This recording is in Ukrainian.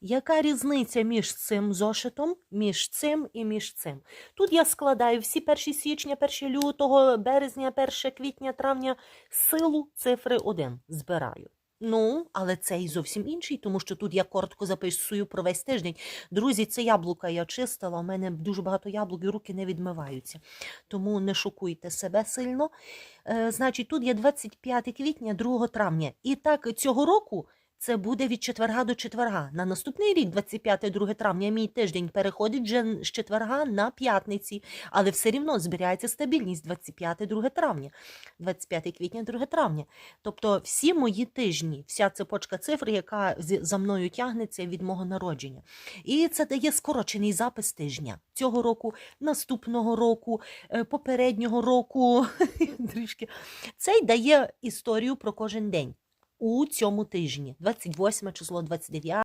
Яка різниця між цим зошитом, між цим і між цим? Тут я складаю всі 1 січня, 1 лютого, березня, 1 квітня, травня силу цифри 1 збираю. Ну, але цей зовсім інший, тому що тут я коротко записую про весь тиждень. Друзі, це яблука я чистила, у мене дуже багато яблук і руки не відмиваються. Тому не шокуйте себе сильно. Е, значить, тут є 25 квітня, 2 травня. І так цього року це буде від четверга до четверга. На наступний рік, 25-2 травня, мій тиждень переходить вже з четверга на п'ятниці, але все рівно збирається стабільність 25-2 травня, 25 квітня, 2 травня. Тобто всі мої тижні, вся цепочка цифр, яка за мною тягнеться від мого народження. І це дає скорочений запис тижня цього року, наступного року, е, попереднього року. Трішки. Цей дає історію про кожен день у цьому тижні. 28 число, 29.